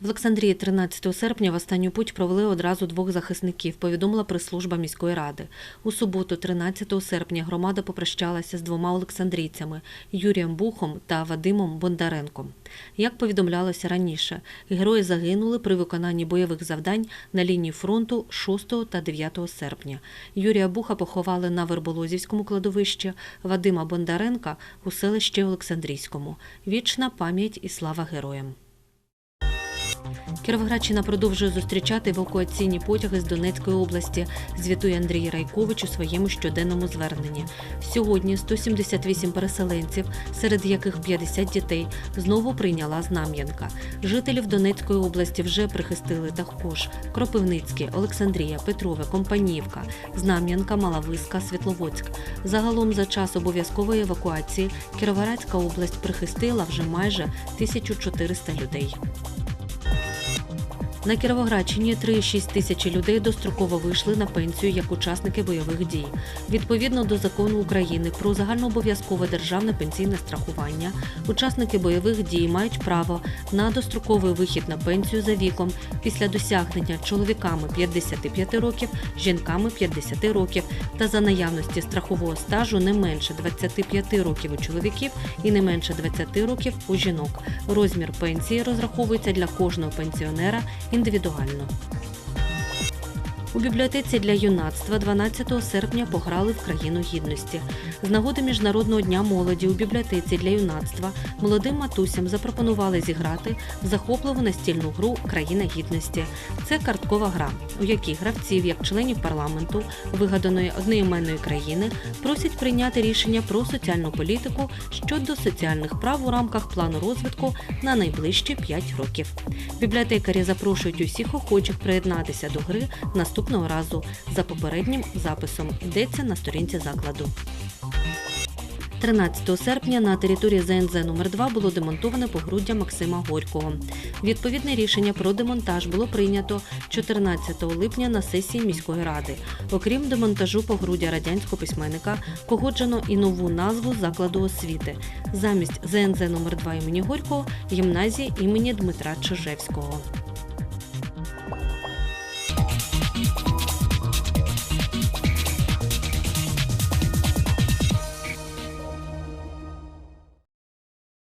В Олександрії 13 серпня в останню путь провели одразу двох захисників, повідомила прес-служба міської ради. У суботу, 13 серпня, громада попрощалася з двома олександрійцями Юрієм Бухом та Вадимом Бондаренком. Як повідомлялося раніше, герої загинули при виконанні бойових завдань на лінії фронту 6 та 9 серпня. Юрія Буха поховали на Верболозівському кладовищі, Вадима Бондаренка у селищі Олександрійському. Вічна пам'ять і слава героям. Кіровоградщина продовжує зустрічати евакуаційні потяги з Донецької області, звітує Андрій Райкович у своєму щоденному зверненні. Сьогодні 178 переселенців, серед яких 50 дітей, знову прийняла Знам'янка. Жителів Донецької області вже прихистили також Кропивницьке, Олександрія, Петрове, Компанівка, Знам'янка, Малависка, Світловодськ. Загалом за час обов'язкової евакуації Кіровоградська область прихистила вже майже 1400 людей. На Кіровоградщині 3,6 тисячі людей достроково вийшли на пенсію як учасники бойових дій. Відповідно до закону України про загальнообов'язкове державне пенсійне страхування, учасники бойових дій мають право на достроковий вихід на пенсію за віком після досягнення чоловіками 55 років, жінками 50 років та за наявності страхового стажу не менше 25 років у чоловіків і не менше 20 років у жінок. Розмір пенсії розраховується для кожного пенсіонера індивідуально. У бібліотеці для юнацтва 12 серпня пограли в країну гідності. З нагоди Міжнародного дня молоді у бібліотеці для юнацтва молодим матусям запропонували зіграти в захопливу настільну гру Країна гідності. Це карткова гра, у якій гравців, як членів парламенту вигаданої одноіменної країни, просять прийняти рішення про соціальну політику щодо соціальних прав у рамках плану розвитку на найближчі 5 років. Бібліотекарі запрошують усіх охочих приєднатися до гри наступного разу за попереднім записом. Йдеться на сторінці закладу. 13 серпня на території ЗНЗ номер 2 було демонтоване погруддя Максима Горького. Відповідне рішення про демонтаж було прийнято 14 липня на сесії міської ради. Окрім демонтажу погруддя радянського письменника, погоджено і нову назву закладу освіти. Замість ЗНЗ номер 2 імені Горького гімназії імені Дмитра Чижевського.